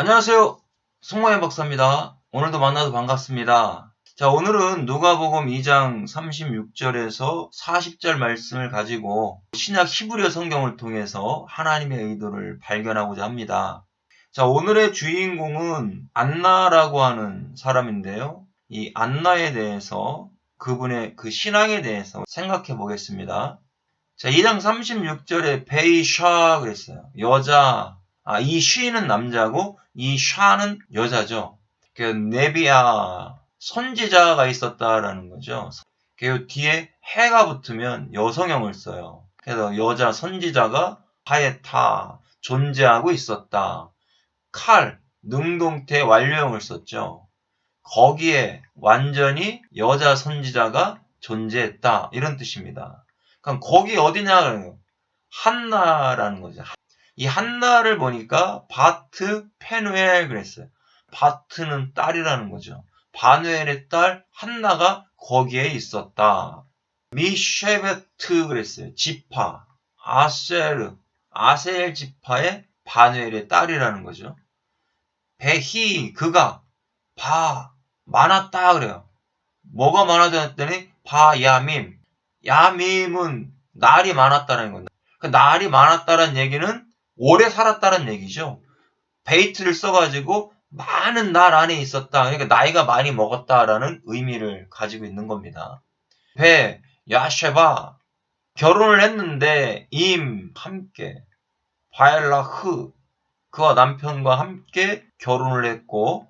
안녕하세요. 송화연 박사입니다. 오늘도 만나서 반갑습니다. 자, 오늘은 누가복음 2장 36절에서 40절 말씀을 가지고 신약 히브리어 성경을 통해서 하나님의 의도를 발견하고자 합니다. 자, 오늘의 주인공은 안나라고 하는 사람인데요. 이 안나에 대해서 그분의 그 신앙에 대해서 생각해 보겠습니다. 자, 2장 36절에 베이샤 그랬어요. 여자. 아, 이 쉬는 남자고 이 샤는 여자죠. 그 네비아 선지자가 있었다라는 거죠. 그 뒤에 해가 붙으면 여성형을 써요. 그래서 여자 선지자가 하에 타 존재하고 있었다. 칼 능동태 완료형을 썼죠. 거기에 완전히 여자 선지자가 존재했다 이런 뜻입니다. 그럼 거기 어디냐? 한나라는 거죠. 이 한나를 보니까 바트 페누엘 그랬어요. 바트는 딸이라는 거죠. 바누엘의 딸 한나가 거기에 있었다. 미쉐베트 그랬어요. 지파, 아셀르, 아셀 지파의 바누엘의 딸이라는 거죠. 베히 그가 바 많았다 그래요. 뭐가 많아졌더니 바 야밈 야밈은 날이 많았다는 겁니다. 그 날이 많았다는 얘기는 오래 살았다는 얘기죠. 베이트를 써가지고 많은 날 안에 있었다. 그러니까 나이가 많이 먹었다라는 의미를 가지고 있는 겁니다. 배, 야쉐바, 결혼을 했는데 임 함께, 바엘라 흐, 그와 남편과 함께 결혼을 했고,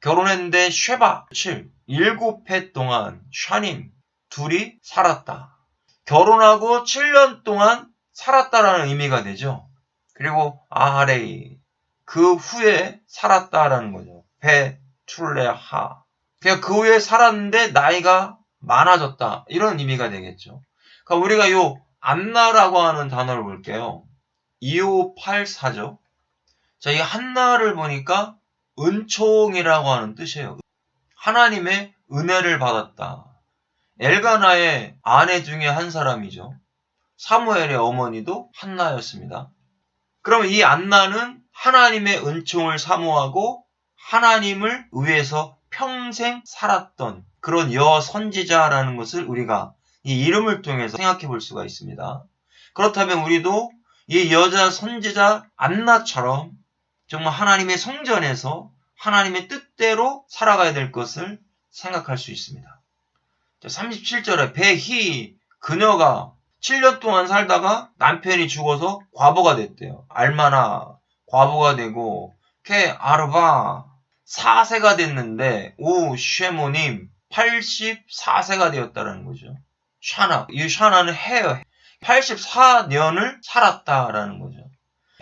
결혼했는데 쉐바, 7, 일곱 해 동안 샤님, 둘이 살았다. 결혼하고 7년 동안 살았다라는 의미가 되죠. 그리고 아하레이 그 후에 살았다라는 거죠. 베 툴레하 그냥 그 후에 살았는데 나이가 많아졌다 이런 의미가 되겠죠. 그러니까 우리가 요 안나라고 하는 단어를 볼게요. 2584죠. 자, 이 한나를 보니까 은총이라고 하는 뜻이에요. 하나님의 은혜를 받았다. 엘가나의 아내 중에 한 사람이죠. 사무엘의 어머니도 한나였습니다. 그럼 이 안나는 하나님의 은총을 사모하고 하나님을 위해서 평생 살았던 그런 여 선지자라는 것을 우리가 이 이름을 통해서 생각해 볼 수가 있습니다. 그렇다면 우리도 이 여자 선지자 안나처럼 정말 하나님의 성전에서 하나님의 뜻대로 살아가야 될 것을 생각할 수 있습니다. 37절에 배희 그녀가 7년 동안 살다가 남편이 죽어서 과부가 됐대요. 알마나 과부가 되고 케 아르바 4세가 됐는데 오 쉐모님 84세가 되었다는 거죠. 샤나 이 샤나는 해요. 84년을 살았다라는 거죠.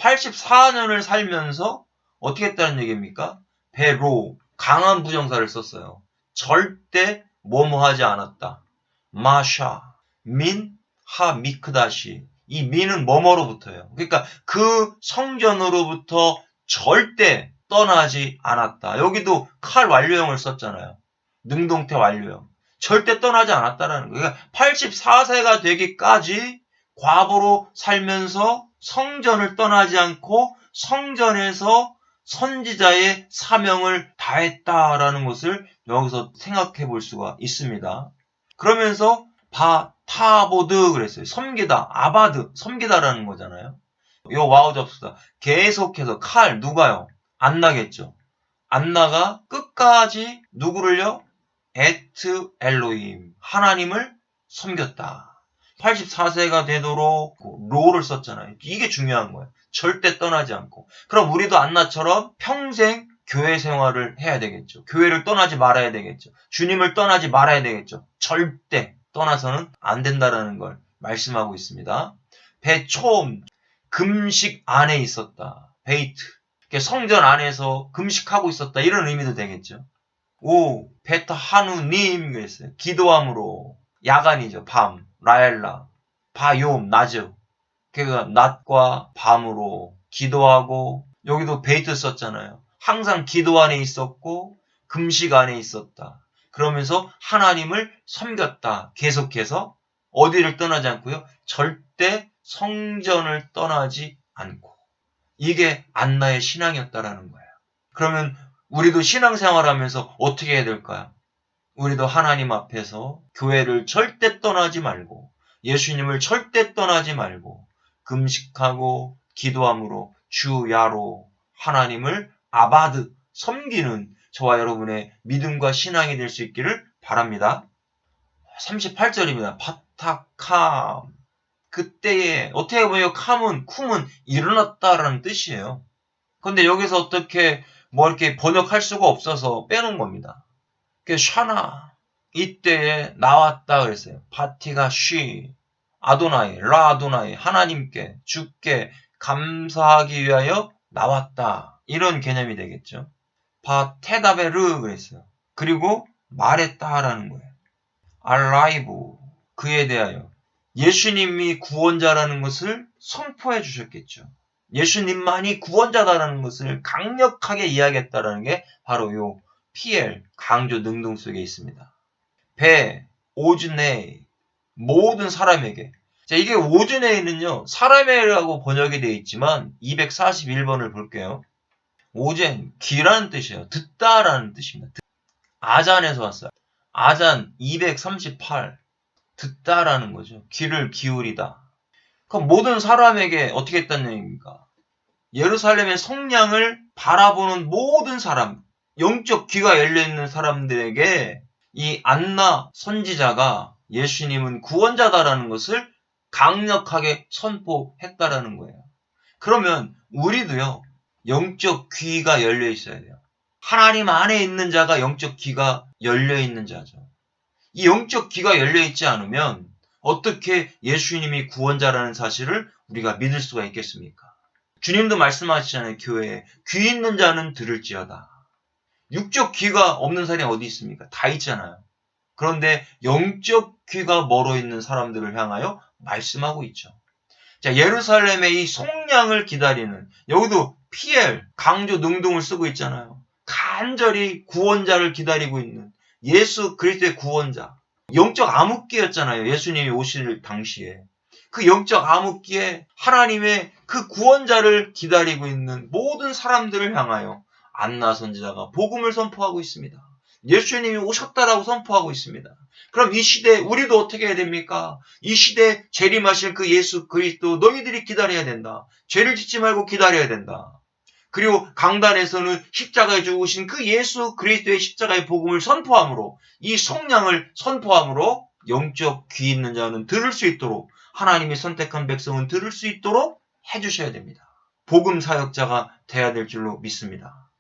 84년을 살면서 어떻게 했다는 얘기입니까? 배로 강한 부정사를 썼어요. 절대 뭐뭐 하지 않았다. 마샤 민 하 미크다시 이 민은 뭐뭐로부터예요. 그러니까 그 성전으로부터 절대 떠나지 않았다. 여기도 칼 완료형을 썼잖아요. 능동태 완료형. 절대 떠나지 않았다라는 거예요. 그러니까 84세가 되기까지 과부로 살면서 성전을 떠나지 않고 성전에서 선지자의 사명을 다했다라는 것을 여기서 생각해 볼 수가 있습니다. 그러면서 바 타보드 그랬어요. 섬기다, 아바드, 섬기다라는 거잖아요. 요 와우 접수다. 계속해서 칼 누가요? 안 나겠죠. 안 나가 끝까지 누구를요? 에트 엘로임 하나님을 섬겼다. 84세가 되도록 로를 썼잖아요. 이게 중요한 거예요. 절대 떠나지 않고. 그럼 우리도 안나처럼 평생 교회 생활을 해야 되겠죠. 교회를 떠나지 말아야 되겠죠. 주님을 떠나지 말아야 되겠죠. 절대 떠나서는 안 된다라는 걸 말씀하고 있습니다. 배초음 금식 안에 있었다. 베이트 성전 안에서 금식하고 있었다. 이런 의미도 되겠죠. 오 베타 한우님 그랬어요. 기도함으로 야간이죠. 밤 라엘라 바욤 낮죠. 그가 낮과 밤으로 기도하고 여기도 베이트 썼잖아요. 항상 기도 안에 있었고 금식 안에 있었다. 그러면서 하나님을 섬겼다. 계속해서 어디를 떠나지 않고요. 절대 성전을 떠나지 않고. 이게 안나의 신앙이었다라는 거예요. 그러면 우리도 신앙생활 하면서 어떻게 해야 될까요? 우리도 하나님 앞에서 교회를 절대 떠나지 말고 예수님을 절대 떠나지 말고 금식하고 기도함으로 주야로 하나님을 아바드 섬기는 저와 여러분의 믿음과 신앙이 될 수 있기를 바랍니다. 38절입니다. 바타캄. 그때에 어떻게 보면 캄은 쿰은 일어났다라는 뜻이에요. 근데 여기서 어떻게 뭐 이렇게 번역할 수가 없어서 빼놓은 겁니다. 그 샤나 이때에 나왔다 그랬어요. 바티가 쉬 아도나이 라 아도나이 하나님께 주께 감사하기 위하여 나왔다 이런 개념이 되겠죠. 바테다베르 그랬어요. 그리고 말했다라는 거예요. 알라이브 그에 대하여 예수님이 구원자라는 것을 선포해 주셨겠죠. 예수님만이 구원자다라는 것을 강력하게 이야기했다라는 게 바로 요 PL 강조 능동 속에 있습니다. 배 오즈네 모든 사람에게 자 이게 오즈네는요 사람에라고 번역이 되어 있지만 241번을 볼게요. 오젠 귀라는 뜻이에요. 듣다라는 뜻입니다. 듣- 아잔에서 왔어요. 아잔 238 듣다라는 거죠. 귀를 기울이다. 그럼 모든 사람에게 어떻게 했다는 얘기입니까? 예루살렘의 성량을 바라보는 모든 사람, 영적 귀가 열려있는 사람들에게 이 안나 선지자가 예수님은 구원자다라는 것을 강력하게 선포했다라는 거예요. 그러면 우리도요, 영적 귀가 열려 있어야 돼요. 하나님 안에 있는 자가 영적 귀가 열려 있는 자죠. 이 영적 귀가 열려 있지 않으면 어떻게 예수님이 구원자라는 사실을 우리가 믿을 수가 있겠습니까? 주님도 말씀하시잖아요, 교회에. 귀 있는 자는 들을지어다. 육적 귀가 없는 사람이 어디 있습니까? 다 있잖아요. 그런데 영적 귀가 멀어 있는 사람들을 향하여 말씀하고 있죠. 자, 예루살렘의 이 속량을 기다리는, 여기도 PL, 강조 능동을 쓰고 있잖아요. 간절히 구원자를 기다리고 있는 예수 그리스도의 구원자. 영적 암흑기였잖아요. 예수님이 오실 당시에. 그 영적 암흑기에 하나님의 그 구원자를 기다리고 있는 모든 사람들을 향하여 안나 선지자가 복음을 선포하고 있습니다. 예수님이 오셨다라고 선포하고 있습니다. 그럼 이 시대 우리도 어떻게 해야 됩니까? 이 시대 재림하실 그 예수 그리스도 너희들이 기다려야 된다. 죄를 짓지 말고 기다려야 된다. 그리고 강단에서는 십자가에 죽으신 그 예수 그리스도의 십자가의 복음을 선포함으로 이 성량을 선포함으로 영적 귀 있는 자는 들을 수 있도록 하나님이 선택한 백성은 들을 수 있도록 해주셔야 됩니다. 복음 사역자가 돼야 될 줄로 믿습니다.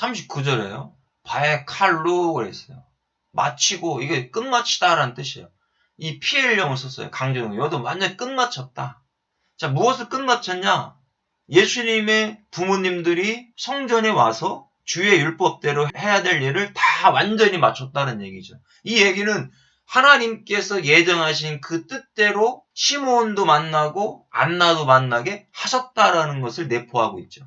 39절에요. 바에 칼로 그랬어요. 마치고 이게 끝마치다라는 뜻이에요. 이 PL형을 썼어요. 강조형. 여도 완전히 끝마쳤다. 자, 무엇을 끝마쳤냐? 예수님의 부모님들이 성전에 와서 주의 율법대로 해야 될 일을 다 완전히 마쳤다는 얘기죠. 이 얘기는 하나님께서 예정하신 그 뜻대로 시몬도 만나고 안나도 만나게 하셨다라는 것을 내포하고 있죠.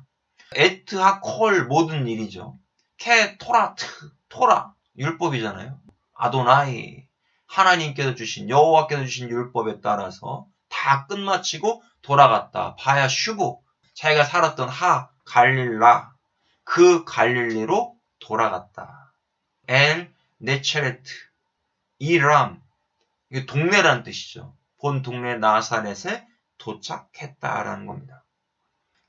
에트하 콜 모든 일이죠. 케 토라트 토라 율법이잖아요. 아도나이 하나님께서 주신 여호와께서 주신 율법에 따라서 다 끝마치고 돌아갔다. 바야 슈고 자기가 살았던 하 갈릴라 그 갈릴리로 돌아갔다. 엘 네체레트 이람 이게 동네라는 뜻이죠. 본 동네 나사렛에 도착했다라는 겁니다.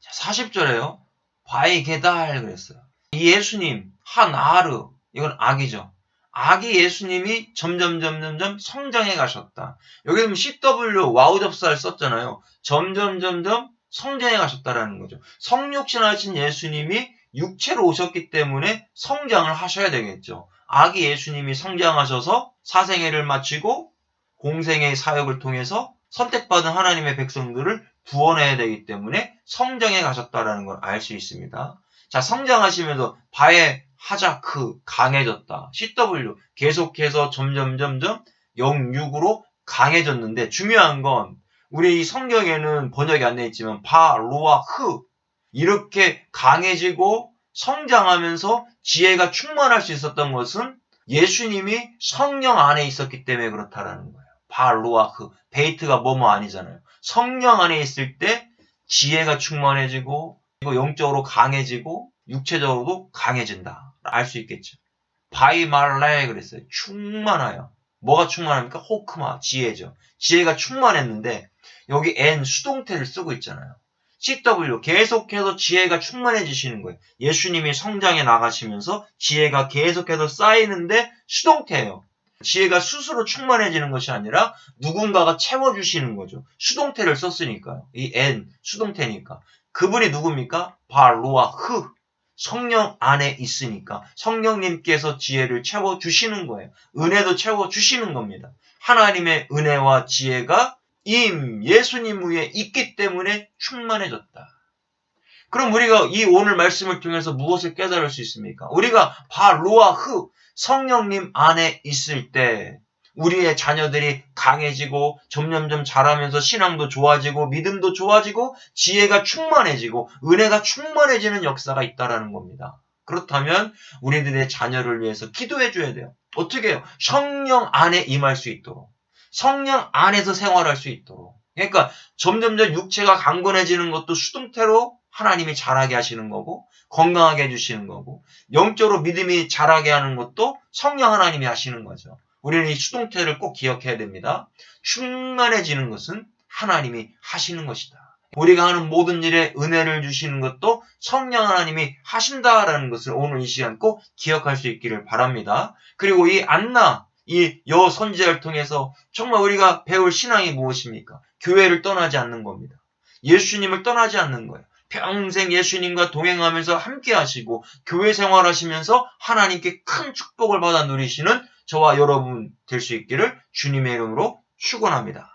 자, 40절에요. 바이 게달 그랬어요. 이 예수님 하나르 이건 악이죠. 악이 예수님이 점점 점점점 성장해 가셨다. 여기 보면 CW 와우 접사를 썼잖아요. 점점 점점 성장해 가셨다라는 거죠. 성육신하신 예수님이 육체로 오셨기 때문에 성장을 하셔야 되겠죠. 아기 예수님이 성장하셔서 사생애를 마치고 공생의 사역을 통해서 선택받은 하나님의 백성들을 구원해야 되기 때문에 성장해 가셨다라는 걸 알 수 있습니다. 자, 성장하시면서 바에 하자크 강해졌다. CW 계속해서 점점 점점 06으로 강해졌는데 중요한 건 우리 이 성경에는 번역이 안 돼 있지만 바, 로와, 흐 이렇게 강해지고 성장하면서 지혜가 충만할 수 있었던 것은 예수님이 성령 안에 있었기 때문에 그렇다라는 거예요. 바, 로와, 흐 베이트가 뭐뭐 아니잖아요. 성령 안에 있을 때 지혜가 충만해지고 그리고 영적으로 강해지고 육체적으로도 강해진다. 알 수 있겠죠. 바이말레 그랬어요. 충만하여. 뭐가 충만합니까? 호크마, 지혜죠. 지혜가 충만했는데 여기 N 수동태를 쓰고 있잖아요. CW 계속해서 지혜가 충만해지시는 거예요. 예수님이 성장해 나가시면서 지혜가 계속해서 쌓이는데 수동태예요. 지혜가 스스로 충만해지는 것이 아니라 누군가가 채워주시는 거죠. 수동태를 썼으니까요. 이 N 수동태니까. 그분이 누굽니까? 바로와 흐. 성령 안에 있으니까 성령님께서 지혜를 채워 주시는 거예요. 은혜도 채워 주시는 겁니다. 하나님의 은혜와 지혜가 임 예수님 위에 있기 때문에 충만해졌다. 그럼 우리가 이 오늘 말씀을 통해서 무엇을 깨달을 수 있습니까? 우리가 바로와 흐 성령님 안에 있을 때 우리의 자녀들이 강해지고 점점점 자라면서 신앙도 좋아지고 믿음도 좋아지고 지혜가 충만해지고 은혜가 충만해지는 역사가 있다라는 겁니다. 그렇다면 우리들의 자녀를 위해서 기도해 줘야 돼요. 어떻게 해요? 성령 안에 임할 수 있도록. 성령 안에서 생활할 수 있도록. 그러니까 점점점 육체가 강건해지는 것도 수동태로 하나님이 자라게 하시는 거고 건강하게 해주시는 거고 영적으로 믿음이 자라게 하는 것도 성령 하나님이 하시는 거죠. 우리는 이 수동태를 꼭 기억해야 됩니다. 충만해지는 것은 하나님이 하시는 것이다. 우리가 하는 모든 일에 은혜를 주시는 것도 성령 하나님이 하신다라는 것을 오늘 이 시간 꼭 기억할 수 있기를 바랍니다. 그리고 이 안나, 이 여 선지자를 통해서 정말 우리가 배울 신앙이 무엇입니까? 교회를 떠나지 않는 겁니다. 예수님을 떠나지 않는 거예요. 평생 예수님과 동행하면서 함께 하시고 교회 생활하시면서 하나님께 큰 축복을 받아 누리시는 저와 여러분 될 수 있기를 주님의 이름으로 축원합니다.